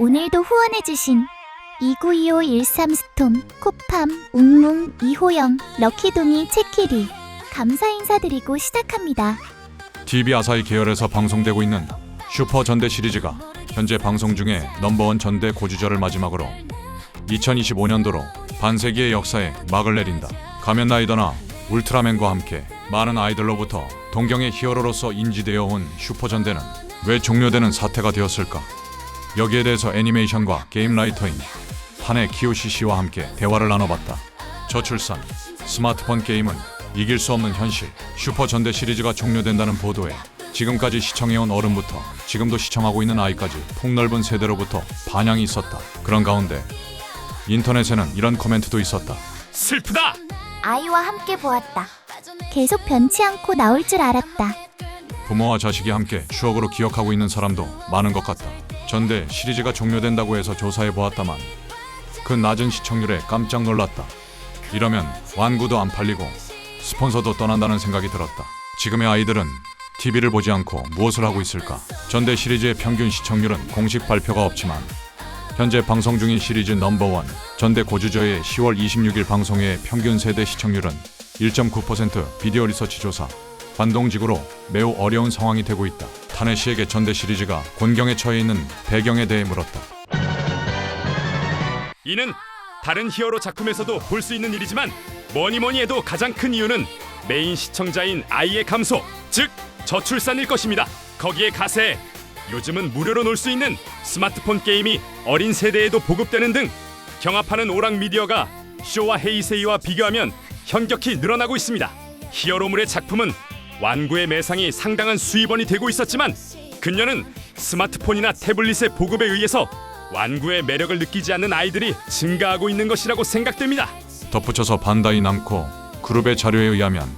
오늘도 후원해주신 292513 스톰, 코팜, 웅뭉, 이호영, 럭키동이, 채키리 감사 인사드리고 시작합니다. TV 아사히 계열에서 방송되고 있는 슈퍼 전대 시리즈가 현재 방송 중에 넘버원 전대 고주절을 마지막으로 2025년도로 반세기의 역사에 막을 내린다. 가면 라이더나 울트라맨과 함께 많은 아이들로부터 동경의 히어로로서 인지되어 온 슈퍼 전대는 왜 종료되는 사태가 되었을까? 여기에 대해서 애니메이션과 게임 라이터인 한해 키요시 씨와 함께 대화를 나눠봤다. 저출산, 스마트폰 게임은 이길 수 없는 현실, 슈퍼 전대 시리즈가 종료된다는 보도에 지금까지 시청해온 어른부터 지금도 시청하고 있는 아이까지 폭넓은 세대로부터 반향이 있었다. 그런 가운데 인터넷에는 이런 코멘트도 있었다. 슬프다. 아이와 함께 보았다. 계속 변치 않고 나올 줄 알았다. 부모와 자식이 함께 추억으로 기억하고 있는 사람도 많은 것 같다. 전대 시리즈가 종료된다고 해서 조사해 보았다만 그 낮은 시청률에 깜짝 놀랐다. 이러면 완구도 안 팔리고 스폰서도 떠난다는 생각이 들었다. 지금의 아이들은 TV를 보지 않고 무엇을 하고 있을까? 전대 시리즈의 평균 시청률은 공식 발표가 없지만 현재 방송 중인 시리즈 넘버원 전대 고주저의 10월 26일 방송의 평균 세대 시청률은 1.9% 비디오 리서치 조사 반동직으로 매우 어려운 상황이 되고 있다. 타네 씨에게 전대 시리즈가 곤경에 처해 있는 배경에 대해 물었다. 이는 다른 히어로 작품에서도 볼 수 있는 일이지만 뭐니 뭐니 해도 가장 큰 이유는 메인 시청자인 아이의 감소, 즉 저출산일 것입니다. 거기에 가세 요즘은 무료로 놀 수 있는 스마트폰 게임이 어린 세대에도 보급되는 등 경합하는 오락 미디어가 쇼와 헤이세이와 비교하면 현격히 늘어나고 있습니다. 히어로물의 작품은 완구의 매상이 상당한 수입원이 되고 있었지만 근년은 스마트폰이나 태블릿의 보급에 의해서 완구의 매력을 느끼지 않는 아이들이 증가하고 있는 것이라고 생각됩니다. 덧붙여서 반다이 남코 그룹의 자료에 의하면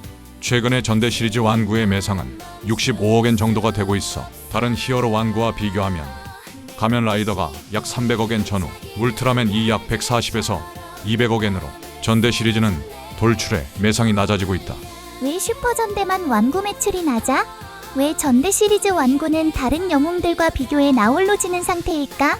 최근에 전대 시리즈 완구의 매상은 65억엔 정도가 되고 있어 다른 히어로 완구와 비교하면 가면 라이더가 약 300억엔 전후 울트라맨 2 약 140에서 200억엔으로 전대 시리즈는 돌출해 매상이 낮아지고 있다. 왜 슈퍼전대만 완구 매출이 낮아? 왜 전대 시리즈 완구는 다른 영웅들과 비교해 나홀로 지는 상태일까?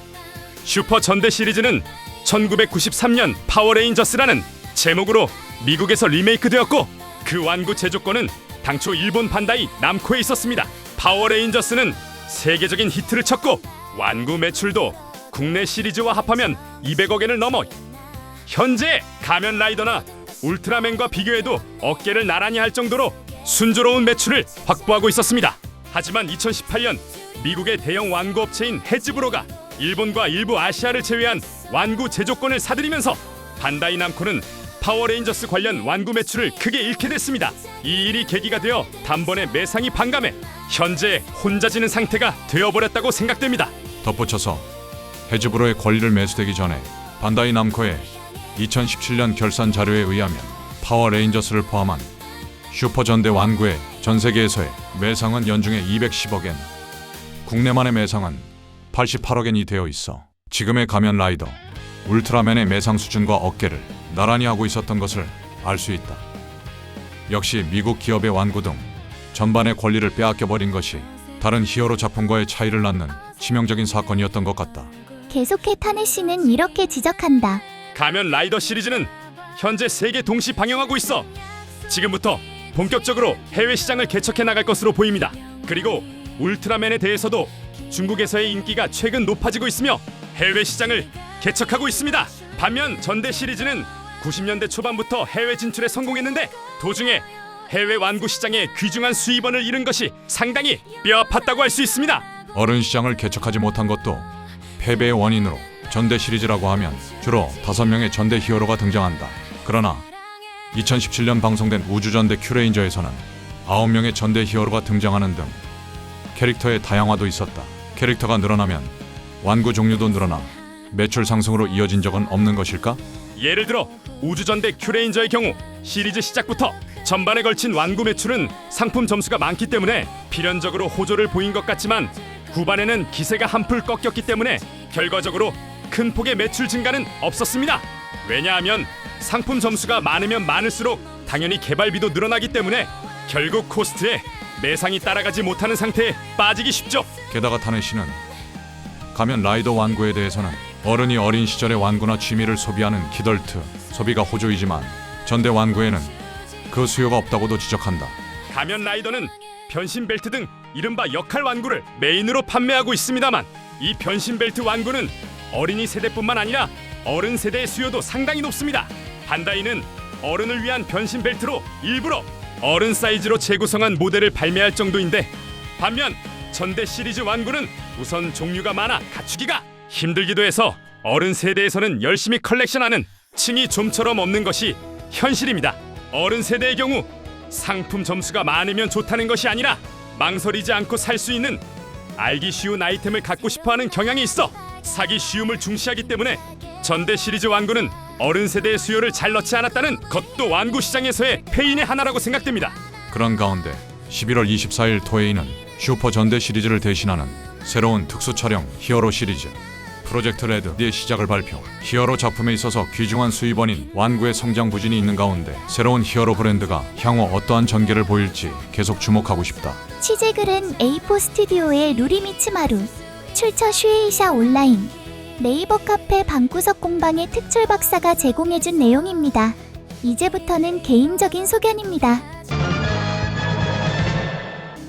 슈퍼 전대 시리즈는 1993년 파워레인저스라는 제목으로 미국에서 리메이크되었고 그 완구 제조권은 당초 일본 반다이 남코에 있었습니다. 파워레인저스는 세계적인 히트를 쳤고 완구 매출도 국내 시리즈와 합하면 200억엔을 넘어 현재 가면 라이더나 울트라맨과 비교해도 어깨를 나란히 할 정도로 순조로운 매출을 확보하고 있었습니다. 하지만 2018년 미국의 대형 완구 업체인 헤즈브로가 일본과 일부 아시아를 제외한 완구 제조권을 사들이면서 반다이 남코는 파워레인저스 관련 완구 매출을 크게 잃게 됐습니다. 이 일이 계기가 되어 단번에 매상이 반감해 현재 혼자 지는 상태가 되어버렸다고 생각됩니다. 덧붙여서 헤즈브로의 권리를 매수되기 전에 반다이 남코의 2017년 결산 자료에 의하면 파워레인저스를 포함한 슈퍼전대 완구의 전 세계에서의 매상은 연중에 210억엔, 국내만의 매상은 88억엔이 되어 있어 지금의 가면 라이더, 울트라맨의 매상 수준과 어깨를 나란히 하고 있었던 것을 알 수 있다. 역시 미국 기업의 완구 등 전반의 권리를 빼앗겨 버린 것이 다른 히어로 작품과의 차이를 낳는 치명적인 사건이었던 것 같다. 계속해 타네 씨는 이렇게 지적한다. 가면 라이더 시리즈는 현재 세계 동시 방영하고 있어 지금부터 본격적으로 해외 시장을 개척해 나갈 것으로 보입니다. 그리고 울트라맨에 대해서도 중국에서의 인기가 최근 높아지고 있으며 해외 시장을 개척하고 있습니다. 반면 전대 시리즈는 90년대 초반부터 해외 진출에 성공했는데 도중에 해외 완구 시장에 귀중한 수입원을 잃은 것이 상당히 뼈아팠다고 할 수 있습니다. 어른 시장을 개척하지 못한 것도 패배의 원인으로 전대 시리즈라고 하면 주로 다섯 명의 전대 히어로가 등장한다. 그러나 2017년 방송된 우주전대 큐레인저에서는 아홉 명의 전대 히어로가 등장하는 등 캐릭터의 다양화도 있었다. 캐릭터가 늘어나면 완구 종류도 늘어나 매출 상승으로 이어진 적은 없는 것일까? 예를 들어 우주전대 큐레인저의 경우 시리즈 시작부터 전반에 걸친 완구 매출은 상품 점수가 많기 때문에 필연적으로 호조를 보인 것 같지만 후반에는 기세가 한풀 꺾였기 때문에 결과적으로 큰 폭의 매출 증가는 없었습니다. 왜냐하면 상품 점수가 많으면 많을수록 당연히 개발비도 늘어나기 때문에 결국 코스트에 매상이 따라가지 못하는 상태에 빠지기 쉽죠. 게다가 타네 씨는 가면 라이더 완구에 대해서는 어른이 어린 시절의 완구나 취미를 소비하는 키덜트 소비가 호조이지만 전대 완구에는 그 수요가 없다고도 지적한다. 가면 라이더는 변신 벨트 등 이른바 역할 완구를 메인으로 판매하고 있습니다만 이 변신 벨트 완구는 어린이 세대뿐만 아니라 어른 세대의 수요도 상당히 높습니다. 반다이는 어른을 위한 변신 벨트로 일부러 어른 사이즈로 재구성한 모델을 발매할 정도인데 반면 전대 시리즈 완구는 우선 종류가 많아 갖추기가 힘들기도 해서 어른 세대에서는 열심히 컬렉션하는 층이 좀처럼 없는 것이 현실입니다. 어른 세대의 경우 상품 점수가 많으면 좋다는 것이 아니라 망설이지 않고 살 수 있는 알기 쉬운 아이템을 갖고 싶어하는 경향이 있어 사기 쉬움을 중시하기 때문에 전대 시리즈 완구는 어른 세대의 수요를 잘 넣지 않았다는 것도 완구 시장에서의 패인의 하나라고 생각됩니다. 그런 가운데 11월 24일 토에이는 슈퍼 전대 시리즈를 대신하는 새로운 특수 촬영 히어로 시리즈 프로젝트 레드의 시작을 발표. 히어로 작품에 있어서 귀중한 수입원인 완구의 성장 부진이 있는 가운데 새로운 히어로 브랜드가 향후 어떠한 전개를 보일지 계속 주목하고 싶다. 취재글은 A4 스튜디오의 루리미츠마루, 출처 슈에이샤 온라인, 네이버 카페 방구석 공방의 특출 박사가 제공해준 내용입니다. 이제부터는 개인적인 소견입니다.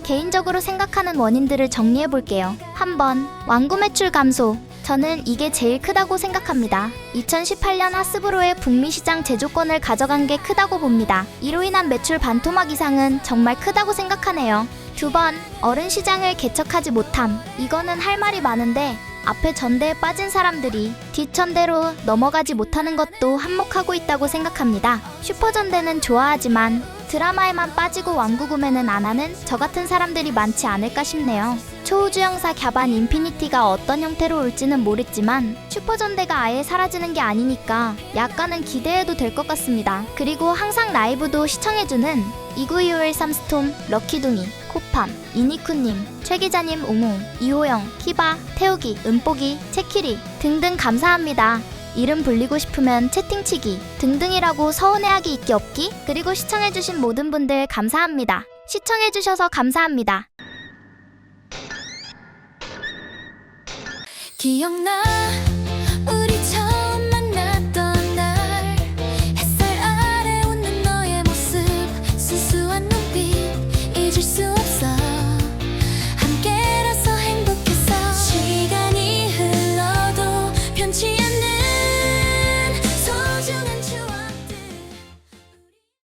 개인적으로 생각하는 원인들을 정리해 볼게요. 한번 완구 매출 감소. 저는 이게 제일 크다고 생각합니다. 2018년 하스브로의 북미 시장 제조권을 가져간 게 크다고 봅니다. 이로 인한 매출 반토막 이상은 정말 크다고 생각하네요. 두 번, 어른 시장을 개척하지 못함. 이거는 할 말이 많은데 앞에 전대에 빠진 사람들이 뒷전대로 넘어가지 못하는 것도 한몫하고 있다고 생각합니다. 슈퍼전대는 좋아하지만 드라마에만 빠지고 완구 구매는 안 하는 저 같은 사람들이 많지 않을까 싶네요. 초우주 형사 갸반 인피니티가 어떤 형태로 올지는 모르지만 슈퍼전대가 아예 사라지는 게 아니니까 약간은 기대해도 될 것 같습니다. 그리고 항상 라이브도 시청해주는 292513 스톰, 럭키둥이, 코팜, 이니쿠님, 최 기자님 옹호, 이호영, 키바, 태우기, 은뽀기, 채키리 등등 감사합니다. 이름 불리고 싶으면 채팅치기 등등이라고 서운해하기 있기 없기 그리고 시청해주신 모든 분들 감사합니다. 시청해주셔서 감사합니다. 기억나